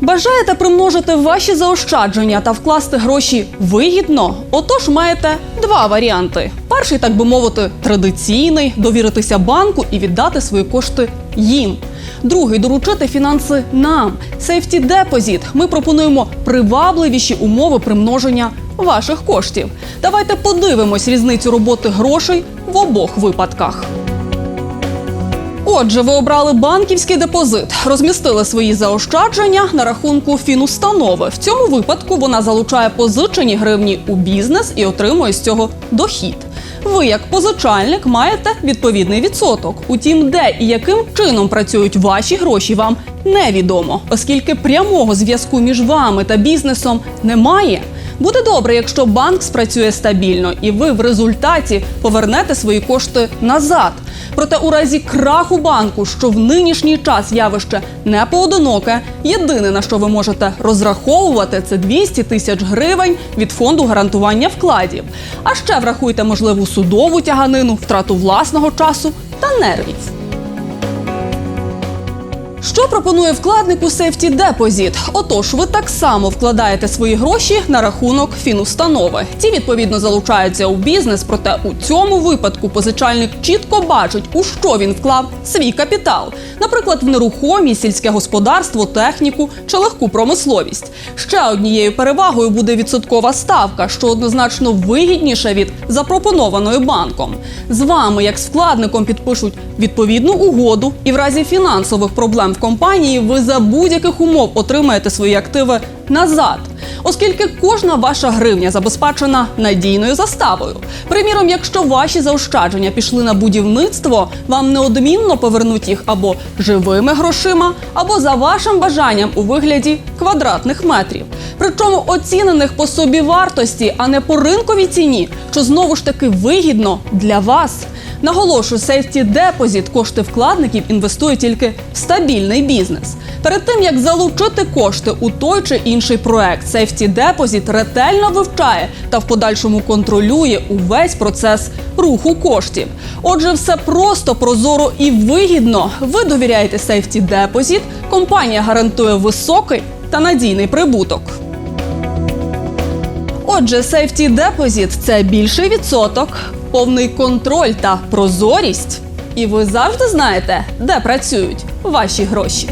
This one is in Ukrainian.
Бажаєте примножити ваші заощадження та вкласти гроші вигідно? Отож, маєте два варіанти: перший, так би мовити, традиційний довіритися банку і віддати свої кошти їм. Другий доручити фінанси нам. Safety Deposit. Ми пропонуємо привабливіші умови примноження ваших коштів. Давайте подивимось різницю роботи грошей в обох випадках. Отже, ви обрали банківський депозит, розмістили свої заощадження на рахунку фінустанови. В цьому випадку вона залучає позичені гривні у бізнес і отримує з цього дохід. Ви, як позичальник, маєте відповідний відсоток. Утім, де і яким чином працюють ваші гроші, вам невідомо, оскільки прямого зв'язку між вами та бізнесом немає. Буде добре, якщо банк спрацює стабільно, і ви в результаті повернете свої кошти назад. Проте у разі краху банку, що в нинішній час явище не поодиноке, єдине на що ви можете розраховувати, це 200 тисяч гривень від фонду гарантування вкладів. А ще врахуйте можливу судову тяганину, втрату власного часу та нервів. Що пропонує вкладнику Safety Deposit? Отож, ви так само вкладаєте свої гроші на рахунок фінустанови. Ті відповідно залучаються у бізнес, проте у цьому випадку позичальник чітко бачить, у що він вклав свій капітал, наприклад, в нерухомість, сільське господарство, техніку чи легку промисловість. Ще однією перевагою буде відсоткова ставка, що однозначно вигідніша від запропонованої банком. З вами, як з вкладником, підпишуть відповідну угоду, і в разі фінансових проблем в компанії ви за будь-яких умов отримаєте свої активи назад. Оскільки кожна ваша гривня забезпечена надійною заставою. Приміром, якщо ваші заощадження пішли на будівництво, вам неодмінно повернуть їх або живими грошима, або за вашим бажанням у вигляді квадратних метрів. Причому оцінених по собі вартості, а не по ринковій ціні, що знову ж таки вигідно для вас. Наголошую, Safety Deposit кошти вкладників інвестує тільки в стабільний бізнес. Перед тим як залучити кошти у той чи інший проект, Safety Deposit ретельно вивчає та в подальшому контролює увесь процес руху коштів. Отже, все просто, прозоро і вигідно. Ви довіряєте Safety Deposit, компанія гарантує високий та надійний прибуток. Отже, сейфті депозит – це більший відсоток, повний контроль та прозорість. І ви завжди знаєте, де працюють ваші гроші.